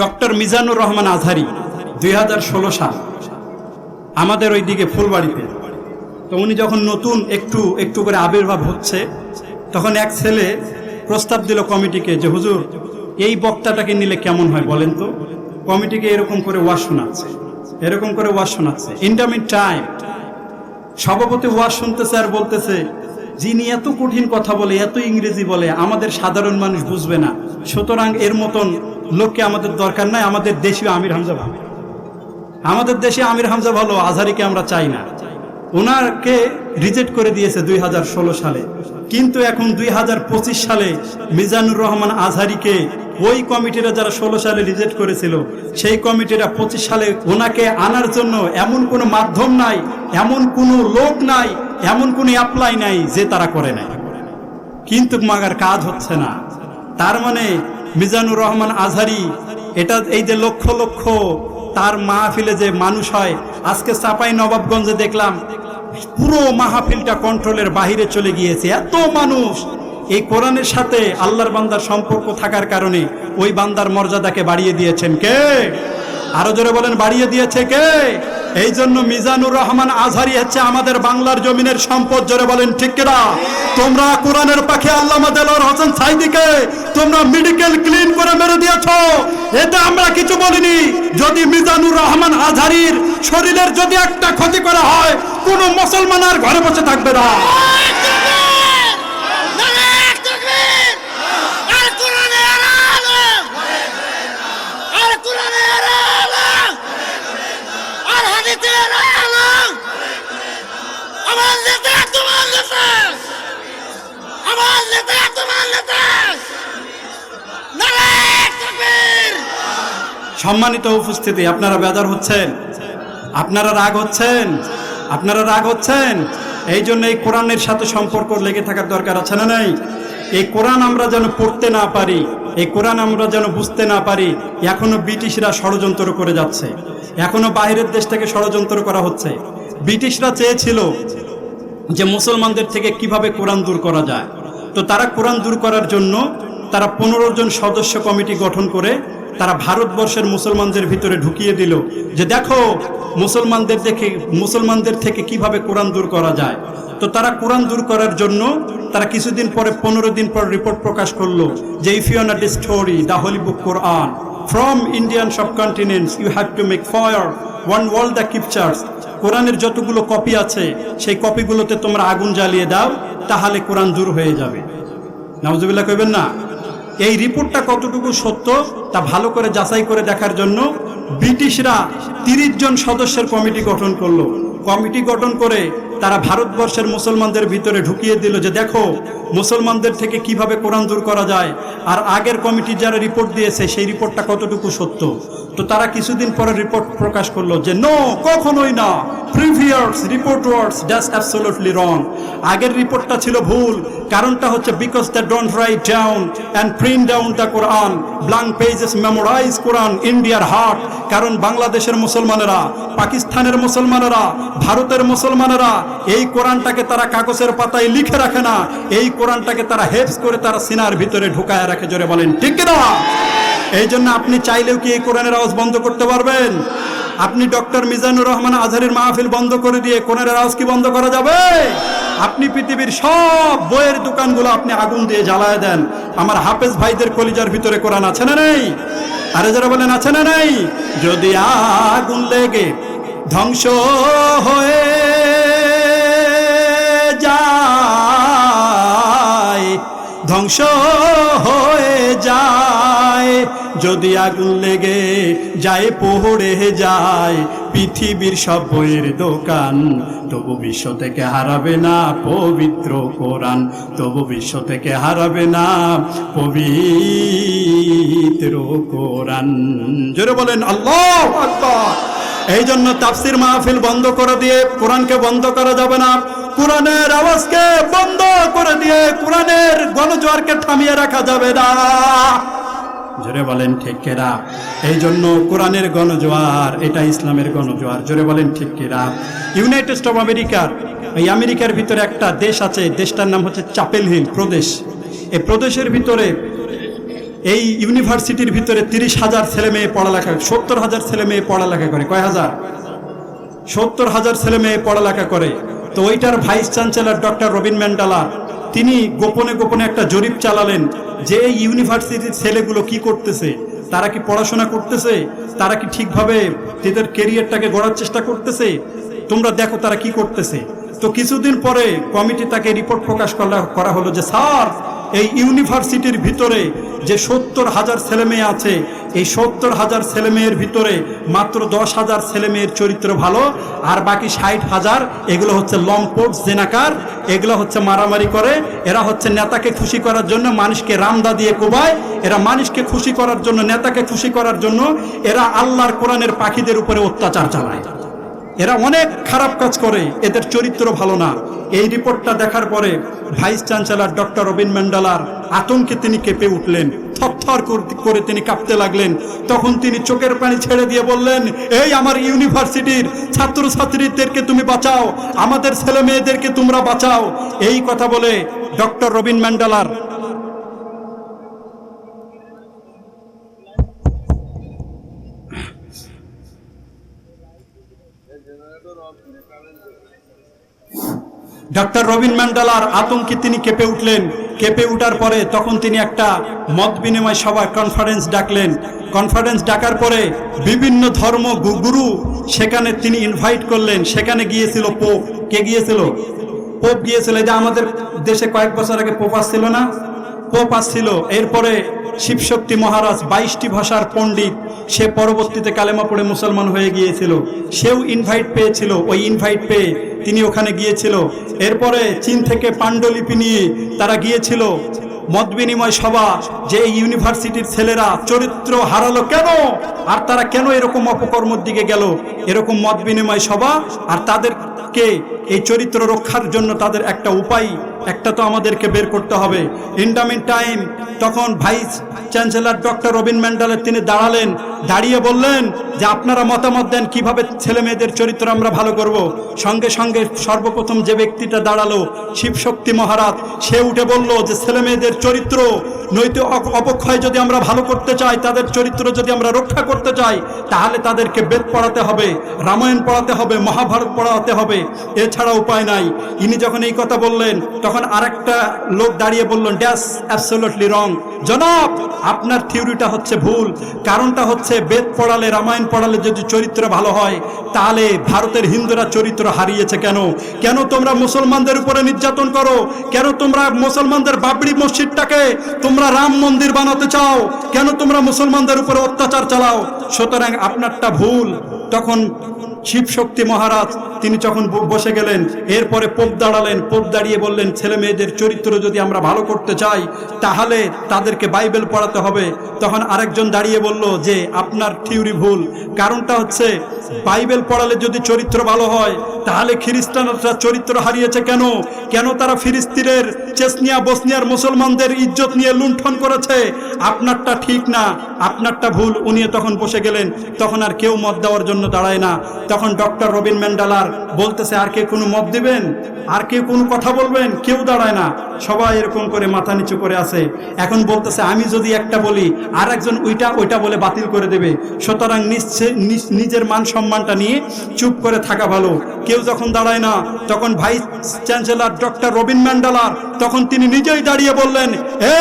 Doctor Mizanur Rahman Azhari, দুই সাল। আমাদের ওই দিকে ফুলবাড়িতে। তো উনি যখন নতুন একটু একটু করে আবির্ভাব হচ্ছে, তখন এক ছেলে প্রস্তাব দিল কমিটিকে যে, হুজুর, এই বক্তাটাকে নিলে কেমন হয় বলেন তো? কমিটিকে এরকম করে ওয়াজ শোনাচ্ছে, এরকম করে ওয়াজ শোনাচ্ছে। ইন্টারমিট টাইম সভাপতি ওয়াজ শুনতেছে আর বলতেছে, যিনি এত কঠিন কথা বলে, এত ইংরেজি বলে, আমাদের সাধারণ মানুষ বুঝবে না। সুতরাং এর মতন লোককে আমাদের দরকার নাই, আমাদের দেশীয় আমির হামজা ভালো। আমাদের দেশে আমির হামজা ভালো, আজহারিকে আমরা চাই না। ওনাকে রিজেক্ট করে দিয়েছে দুই হাজার ষোলো সালে। কিন্তু এখন দুই হাজার পঁচিশ সালে মিজানুর রহমান আজহারিকে ওই কমিটিরা যারা ষোলো সালে রিজেক্ট করেছিল, সেই কমিটিরা পঁচিশ সালে ওনাকে আনার জন্য এমন কোনো মাধ্যম নাই, এমন কোনো লোক নাই, এমন কোনো অ্যাপ্লাই নাই যে তারা করে নাই। কিন্তু মাগার কাজ হচ্ছে না। তার মানে মিজানুর রহমান আজহারি, এটা এই যে লক্ষ লক্ষ তার মাহফিলে যে মানুষ হয়, আজকে চাপাই নবাবগঞ্জে দেখলাম, পুরো মাহফিলটা কন্ট্রোলের বাহিরে চলে গিয়েছে। এত মানুষ, এই কোরআনের সাথে আল্লাহর বান্দার সম্পর্ক থাকার কারণে ওই বান্দার মর্যাদাকে বাড়িয়ে দিয়েছেন কে? আরও জোরে বলেন, বাড়িয়ে দিয়েছে কে? এই জন্য মিজানুর রহমান আজহারি হচ্ছে আমাদের বাংলার জমিনের সম্পদ, জোরে বলেন, ঠিক কিনা? তোমরা কোরআনের পাখি আল্লামা দেলোয়ার হোসেন সাইদিকে তোমরা মেডিকেল ক্লিন করে মেরে দিয়েছ। এতে আমরা কিছু বলিনি। যদি মিজানুর রহমান আজহারির শরীরের যদি একটা ক্ষতি করা হয়, কোনো মুসলমান আর ঘরে বসে থাকবে না। সম্মানিত উপস্থিতি, আপনারা বেজার হচ্ছেন? আপনারা রাগ হচ্ছেন? আপনারা রাগ হচ্ছেন? এই জন্য এই কোরআনের সাথে সম্পর্ক লেগে থাকার দরকার আছে না নাই? এই কোরআন আমরা যেন পড়তে না পারি, এই কোরআন আমরা যেন বুঝতে না পারি, এখনও ব্রিটিশরা ষড়যন্ত্র করে যাচ্ছে। এখনও বাইরের দেশ থেকে ষড়যন্ত্র করা হচ্ছে। ব্রিটিশরা চেয়েছিল যে মুসলমানদের থেকে কীভাবে কোরআন দূর করা যায়। তো তারা কোরআন দূর করার জন্য তারা পনেরো জন সদস্য কমিটি গঠন করে তারা ভারতবর্ষের মুসলমানদের ভিতরে ঢুকিয়ে দিল যে দেখো, মুসলমানদের দেখে, মুসলমানদের থেকে কীভাবে কোরআন দূর করা যায়? তো তারা কোরআন দূর করার জন্য তারা কিছুদিন পরে, পনেরো দিন পর রিপোর্ট প্রকাশ করল যে if you not story the holy book Quran from Indian subcontinents you have to make fire one world the কিপচার্স কোরআনের যতগুলো কপি আছে, সেই কপিগুলোতে তোমরা আগুন জ্বালিয়ে দাও, তাহলে কোরআন দূর হয়ে যাবে। নাউজুবিল্লাহ কইবেন না? এই রিপোর্টটা কতটুকু সত্য তা ভালো করে যাচাই করে দেখার জন্য ব্রিটিশরা তিরিশ জন সদস্যের কমিটি গঠন করল। কমিটি গঠন করে তারা ভারতবর্ষের মুসলমানদের ভিতরে ঢুকিয়ে দিল যে দেখো, মুসলমানদের থেকে কীভাবে কোরআন দূর করা যায়, আর আগের কমিটি যারা রিপোর্ট দিয়েছে সেই রিপোর্টটা কতটুকু সত্য? তো তারা কিছুদিন পরে রিপোর্ট প্রকাশ করল যে, নো, কখনোই না। Previous report words just absolutely wrong আগের রিপোর্টটা ছিল ভুল। কারণটা হচ্ছে because the don't write down and print down the Quran blank pages memorize Quran ইন্ডিয়ার হার্ট কারণ বাংলাদেশের মুসলমানেরা, পাকিস্তানের মুসলমানেরা ভারতের মুসলমানেরা এই কোরআনটাকে তারা কাগজের পাতায় লিখে রাখে না, এই কোরআনটাকে তারা হেফস করে তারা সিনার ভিতরে ঢুকায় রাখে, জোরে বলেন, ঠিক না এই জন্য আপনি চাইলেও কি এই কোরআনের আওয়াজ বন্ধ করতে পারবেন? আপনি ডক্টর মিজানুর রহমান আজহারের মাহফিল বন্ধ করে দিয়ে কোরআনের আওয়াজ কি বন্ধ করা যাবে? আপনি পৃথিবীর সব বইয়ের দোকানগুলো আপনি আগুন দিয়ে জ্বালায় দেন। আমার হাফেজ ভাইদের কলিজার ভিতরে কোরআন আছে না নেই? আরে যারা বলেন, আছে না নেই? যদি আগুন লেগে ধ্বংস হয়ে যায়। ধ্বংস হয়ে যায়। যদি আগুন লেগে যায় পড়ে যায়, পৃথিবীর সব বইয়ের দোকান, তবু বিশ্ব থেকে হারাবে না পবিত্র কোরআন, তবু বিশ্ব থেকে হারাবে না পবিত্র কোরআন। জোরে বলেন, আল্লাহ আকবার। এই জন্য তাফসির মাহফিল বন্ধ করে দিয়ে কোরআনকে বন্ধ করা যাবে না। কোরআনের আওয়াজকে বন্ধ করে দিয়ে কোরআনের গণজোয়ারকে থামিয়ে রাখা যাবে না। জোরে বলেন ঠিক কেরা এই জন্য কোরআনের গণজোয়ার, এটা ইসলামের গণজোয়ার। জোরে বলেন ঠিক কেরা ইউনাইটেড স্টেট অফ আমেরিকার এই আমেরিকার ভিতরে একটা দেশ আছে, দেশটার নাম হচ্ছে চাপেল হিল প্রদেশ। এই প্রদেশের ভিতরে এই ইউনিভার্সিটির ভিতরে তিরিশ হাজার ছেলে মেয়ে পড়ালেখা সত্তর হাজার ছেলে মেয়ে পড়ালেখা করে, কয় হাজার? সত্তর হাজার ছেলে মেয়ে পড়ালেখা করে। তো ওইটার vice chancellor doctor Robin Mandala, তিনি গোপনে গোপনে একটা জরিপ চালালেন যে এই ইউনিভার্সিটির ছেলেগুলো কি করতেছে? তারা কি পড়াশোনা করতেছে? তারা কি ঠিকভাবে তাদের কেরিয়ারটাকে গড়ার চেষ্টা করতেছে? তোমরা দেখো তারা কি করতেছে। তো কিছুদিন পরে কমিটি তাকে রিপোর্ট প্রকাশ করা হলো যে, স্যার এই ইউনিভার্সিটির ভিতরে যে সত্তর হাজার ছেলে মেয়ে আছে, এই সত্তর হাজার ছেলে মেয়ের ভিতরে মাত্র দশ হাজার ছেলে মেয়ের চরিত্র ভালো, আর বাকি ষাট হাজার, এগুলো হচ্ছে লম্পট জেনাকার, এগুলো হচ্ছে মারামারি করে, এরা হচ্ছে নেতাকে খুশি করার জন্য মানুষকে রামদা দিয়ে কোবায়, এরা মানুষকে খুশি করার জন্য, নেতাকে খুশি করার জন্য, এরা আল্লাহর কোরআনের পাখিদের উপরে অত্যাচার চালায়। এরা অনেক খারাপ কাজ করে, এদের চরিত্র ভালো না। এই রিপোর্টটা দেখার পরে ভাইস চ্যান্সেলর ডক্টর রবিন ম্যান্ডালার আতঙ্কে তিনি কেঁপে উঠলেন, থরথর করে তিনি কাঁপতে লাগলেন। তখন তিনি চোখের পানি ছেড়ে দিয়ে বললেন, এই আমার ইউনিভার্সিটির ছাত্রছাত্রীদেরকে তুমি বাঁচাও, আমাদের ছেলে মেয়েদেরকে তোমরা বাঁচাও। এই কথা বলে ডক্টর রবিন ম্যান্ডালার ডক্টর রবিন ম্যান্ডালার আতঙ্কে তিনি কেঁপে উঠলেন। কেঁপে উঠার পরে তখন তিনি একটা মত বিনিময় সভা কনফারেন্স ডাকলেন। কনফারেন্স ডাকার পরে বিভিন্ন ধর্ম গুরু সেখানে তিনি ইনভাইট করলেন। সেখানে গিয়েছিল পোপ কে গিয়েছিল? পোপ গিয়েছিল। যে আমাদের দেশে কয়েক বছর আগে পোপ আসছিল না? পোপ আসছিল। এরপরে শিবশক্তি মহারাজ বাইশটি ভাষার পণ্ডিত, সে পরবর্তীতে কালেমা পড়ে মুসলমান হয়ে গিয়েছিল। সেও ইনভাইট পেয়েছিল। ওই ইনভাইট পেয়ে তিনি ওখানে গিয়েছিল। এরপরে চীন থেকে পাণ্ডুলিপি নিয়ে তারা গিয়েছিল। মত বিনিময় সভা, যে ইউনিভার্সিটির ছেলেরা চরিত্র হারালো কেন? আর তারা কেন এরকম অপকর্মর দিকে গেল? এরকম মত বিনিময় সভা আর তাদেরকে এই চরিত্র রক্ষার জন্য তাদের একটা উপায় একটা তো আমাদেরকে বের করতে হবে। ইন্ডামিন টাইম তখন ভাইস চ্যান্সেলর ডক্টর রবিন ম্যান্ডালের তিনি দাঁড়ালেন, দাঁড়িয়ে বললেন যে আপনারা মতামত দেন কীভাবে ছেলে মেয়েদের চরিত্র আমরা ভালো করব। সঙ্গে সঙ্গে সর্বপ্রথম যে ব্যক্তিটা দাঁড়াল, শিবশক্তি মহারাজ, সে উঠে বলল যে ছেলে মেয়েদের চরিত্র অপ- অপক্ষয় যদি আমরা ভালো করতে চাই, তাদের চরিত্র যদি আমরা রক্ষা করতে চাই, তাহলে তাদেরকে বেদ পড়াতে হবে, রামায়ণ পড়াতে হবে, মহাভারত পড়াতে হবে। এছাড়া উপায় নাই। ইনি যখন এই কথা বললেন, তখন আরেকটা লোক দাঁড়িয়ে বললেন ড্যাস অ্যাবসোলুটলি রং জনাব, আপনার থিওরিটা হচ্ছে ভুল। কারণটা হচ্ছে বেদ পড়ালে, রামায়ণ পড়ালে যদি চরিত্র ভালো হয়, তাহলে ভারতের হিন্দুরা চরিত্র হারিয়েছে কেন? কেন তোমরা মুসলমানদের উপরে নির্যাতন করো? কেন তোমরা মুসলমানদের বাবরি মসজিদটাকে তোমরা রাম মন্দির বানাতে চাও? কেন তোমরা মুসলমানদের উপরে অত্যাচার চালাও? সুতরাং আপনারটা ভুল। তখন শিব শক্তি মহারাজ, তিনি যখন বসে গেলেন, এরপরে পোপ দাঁড়ালেন, পোপ দাঁড়িয়ে বললেন, ছেলে মেয়েদের চরিত্র যদি আমরা ভালো করতে চাই, তাহলে তাদেরকে বাইবেল পড়াতে হবে। তখন আরেকজন দাঁড়িয়ে বলল যে, আপনার থিওরি ভুল। কারণটা হচ্ছে, বাইবেল পড়ালে যদি চরিত্র ভালো হয়, তাহলে খ্রিস্টানরা চরিত্র হারিয়েছে কেন? কেন তারা ফিলিস্তিনের চেসনিয়া, বসনিয়ার মুসলমানদের ইজ্জত নিয়ে লুণ্ঠন করেছে? আপনারটা ঠিক না, আপনারটা ভুল। উনি তখন বসে গেলেন, তখন আর কেউ মত দেওয়ার জন্য দাঁড়ায় না। তখন ডক্টর রবিন ম্যান্ডালার বলতেছে, আর কেউ কোনো মত দিবেন? আর কেউ কোনো কথা বলবেন? কেউ দাঁড়ায় না। সবাই এরকম করে মাথা নিচু করে আছে। এখন বলতেছে, আমি যদি একটা বলি, আর একজন ওইটা ওইটা বলে বাতিল করে দেবে। সুতরাং নিজের মান সম্মানটা নিয়ে চুপ করে থাকা ভালো। কেউ যখন দাঁড়ায় না, তখন ভাইস চ্যান্সেলর ডক্টর রবিন ম্যান্ডালার, তখন তিনি নিজেই দাঁড়িয়ে বললেন, এ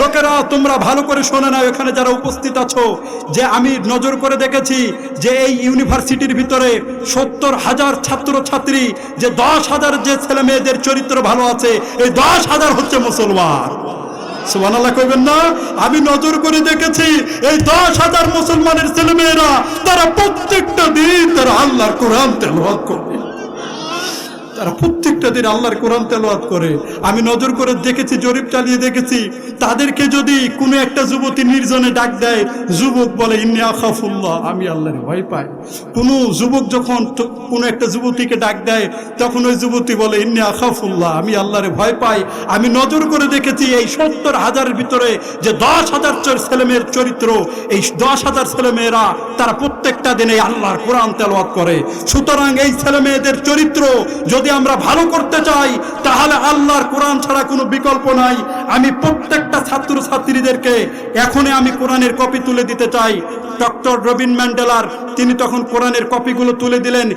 লোকেরা, তোমরা ভালো করে শোনে না, এখানে যারা উপস্থিত আছো। যে আমি নজর করে দেখেছি যে এই ইউনিভার্সিটির ভিতরে সত্তর হাজার ছাত্র ছাত্রী যে দশ হাজার যে ছেলে মেয়েদের চরিত্র ভালো আছে, এই দশ হাজার হচ্ছে মুসলমান। আমি নজর করে দেখেছি, এই দশ হাজার মুসলমানের ছেলেমেয়েরা তারা প্রত্যেকটা দিন তারা আল্লাহর কোরআন তেল করে তারা প্রত্যেকটা দিন আল্লাহর কোরআন তেলাওয়াত করে। আমি নজর করে দেখেছি, জরিপ চালিয়ে দেখেছি। তাদেরকে যদি কোনো একটা যুবতী নির্জনে ডাক দেয়, যুবক বলে, ইন্নি আখাফুল্লাহ আমি আল্লাহর ভয় পাই। কোনো যুবক যখন কোনো একটা যুবতীকে ডাক দেয়, তখন ওই যুবতী বলে, ইন্নি আখাফুল্লাহ আমি আল্লাহরে ভয় পাই। আমি নজর করে দেখেছি এই সত্তর হাজারের ভিতরে যে দশ হাজার ছেলেমেয়ের চরিত্র, এই দশ হাজার ছেলেমেয়েরা তারা প্রত্যেকটা দিনে আল্লাহর কোরআন তেলাওয়াত করে। সুতরাং এই ছেলেমেয়েদের চরিত্র যদি আমরা ভালো করতে চাই, তাহলে আল্লাহর কোরআন ছাড়া কোনো বিকল্প নাই। আমি প্রত্যেকটা ছাত্র ছাত্রীদেরকে এখনই আমি কোরআনের কপি তুলে দিতে চাই। ডক্টর রবিন ম্যান্ডেলার, তিনি তখন কোরআনের কপিগুলো তুলে দিলেন।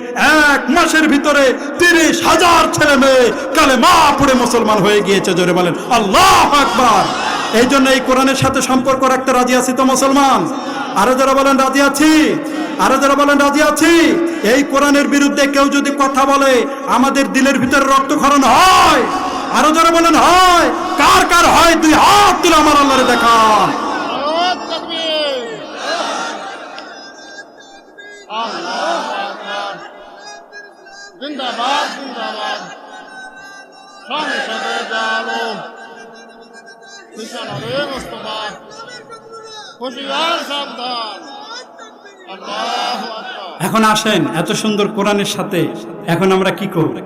এক মাসের ভিতরে তিরিশ হাজার ছেলে মেয়ে কালে মা পড়ে মুসলমান হয়ে গিয়েছে, জোরে বলেন। আল্লাহ আকবার! এই জন্য এই কোরআনের সাথে সম্পর্ক রাখতে রাজি আছি তো মুসলমান? আরও যারা বলেন, রাজি আছি? আরও যারা বলেন, রাজি আছি? এই কোরআনের বিরুদ্ধে কেউ যদি কথা বলে, আমাদের দিলের ভিতরে রক্ত রক্তক্ষরণ হয়। আরও যারা বলেন, হয়। কার কার হয়? দুই হাত তুলে আমার আল্লাহরে দেখান। জিন্দাবাদ জিন্দাবাদ। সাবধান। এখন আসেন, এত সুন্দর কোরআনের সাথে। এখন আমরা কি করব?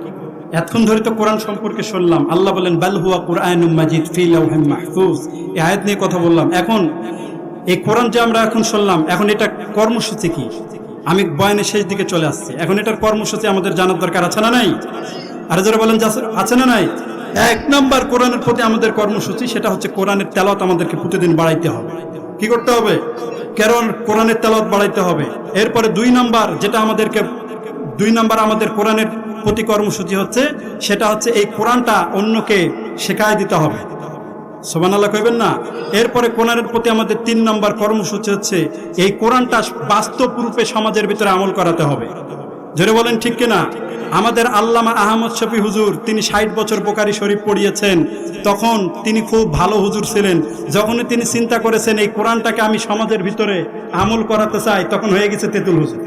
এতক্ষণ ধরে তো কোরআন সম্পর্কে শুনলাম। আল্লাহ বলেন, বাল হুয়া কোরআন মাজিদ ফি লাউহিম মাহফুজ। এই আয়াত নিয়ে কথা বললাম। এখন এই কোরআন যে আমরা এখন শুনলাম, এখন এটা কর্মসূচি কি? আমি বয়ানের শেষ দিকে চলে আসছি। এখন এটার কর্মসূচি আমাদের জানার দরকার আছে না নাই? আর যারা বলেন আছে- না নাই? এক নম্বর কোরআনের প্রতি আমাদের কর্মসূচি, সেটা হচ্ছে কোরআনের তেলত আমাদেরকে প্রতিদিন বাড়াইতে হবে। কি করতে হবে? কারণ কোরআনের তেলত বাড়াইতে হবে। এরপরে দুই নাম্বার যেটা আমাদেরকে, দুই নাম্বার আমাদের কোরআনের প্রতি কর্মসূচি হচ্ছে, সেটা হচ্ছে এই কোরআনটা অন্যকে শেখায় দিতে হবে। সোমান আল্লাহ কইবেন না? এরপরে কোরআনের প্রতি আমাদের তিন নম্বর কর্মসূচি হচ্ছে, এই কোরআনটা বাস্তব রূপে সমাজের ভিতরে আমল করাতে হবে। জোরে বলেন, ঠিক কিনা? আমাদের আল্লামা আহমদ শফি হুজুর, তিনি ষাট বছর বোকারি শরীফ পড়িয়েছেন। তখন তিনি খুব ভালো হুজুর ছিলেন। যখনই তিনি চিন্তা করেছেন, এই কোরআনটাকে আমি সমাজের ভিতরে আমল করাতে চাই, তখন হয়ে গেছে তেতুল হুজুর।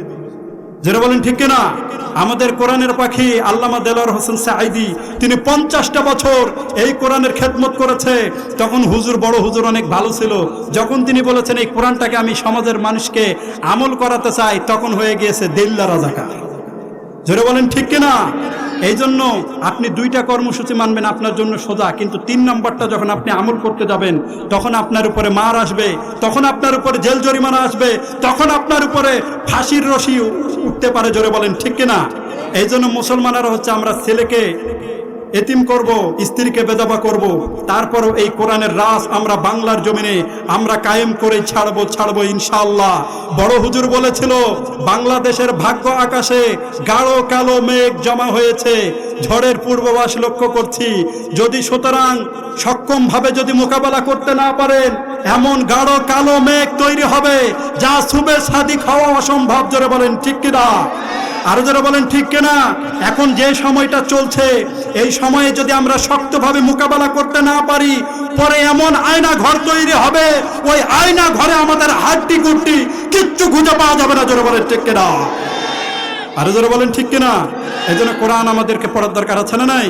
যেটা বলেন, ঠিক কিনা? আমাদের কোরআনের পাখি আল্লামা দেলোয়ার হোসেন সাইদি তিনি পঞ্চাশটা বছর এই কোরআনের খেদমত করেছে। তখন হুজুর, বড় হুজুর অনেক ভালো ছিল। যখন তিনি বলেছেন, এই কোরআনটাকে আমি সমাজের মানুষকে আমল করাতে চাই, তখন হয়ে গিয়েছে দিল্লা রাজাকার। জোরে বলেন, ঠিক কিনা? এই জন্য আপনি দুইটা কর্মসূচি মানবেন আপনার জন্য সোজা, কিন্তু তিন নম্বরটা যখন আপনি আমল করতে যাবেন, তখন আপনার উপরে মার আসবে, তখন আপনার উপরে জেল জরিমানা আসবে, তখন আপনার উপরে ফাঁসির রশি উঠতে পারে, জোরে বলেন, ঠিক কিনা? এই জন্য মুসলমানেরা হচ্ছে আমরা ছেলেকে এতিম করব, স্ত্রীকে বেদাবা করব। তারপরও এই কোরআনের রাস আমরা বাংলার জমিনে, আমরা কায়েম করে ছাড়বো ছাড়বো ইনশাল্লাহ বড় হুজুর বলেছিল, বাংলাদেশের ভাগ্য আকাশে গাঢ় কালো মেঘ জমা হয়েছে। ঝড়ের পূর্বাভাস লক্ষ্য করছি। যদি সুতরাং সক্ষমভাবে যদি মোকাবেলা করতে না পারেন, এমন গাঢ় কালো মেঘ তৈরি হবে, যা সুবে সাদি খাওয়া অসম্ভব। জোরে বলেন, ঠিক কিনা? আরও যারা বলেন, ঠিক কিনা? এখন যে সময়টা চলছে এই সময়ে যদি আমরা শক্তভাবে মোকাবেলা করতে না পারি, পরে এমন আয়না ঘর তৈরি হবে, ওই আয়না ঘরে আমাদের হাড্ডি গুড্ডি কিচ্ছু খুঁজে পাওয়া যাবে না, জোরে বলেন ঠিক কিনা? আরও জোরে বলেন ঠিক কিনা? এই জন্য কোরআন আমাদেরকে পড়ার দরকার আছে না নাই?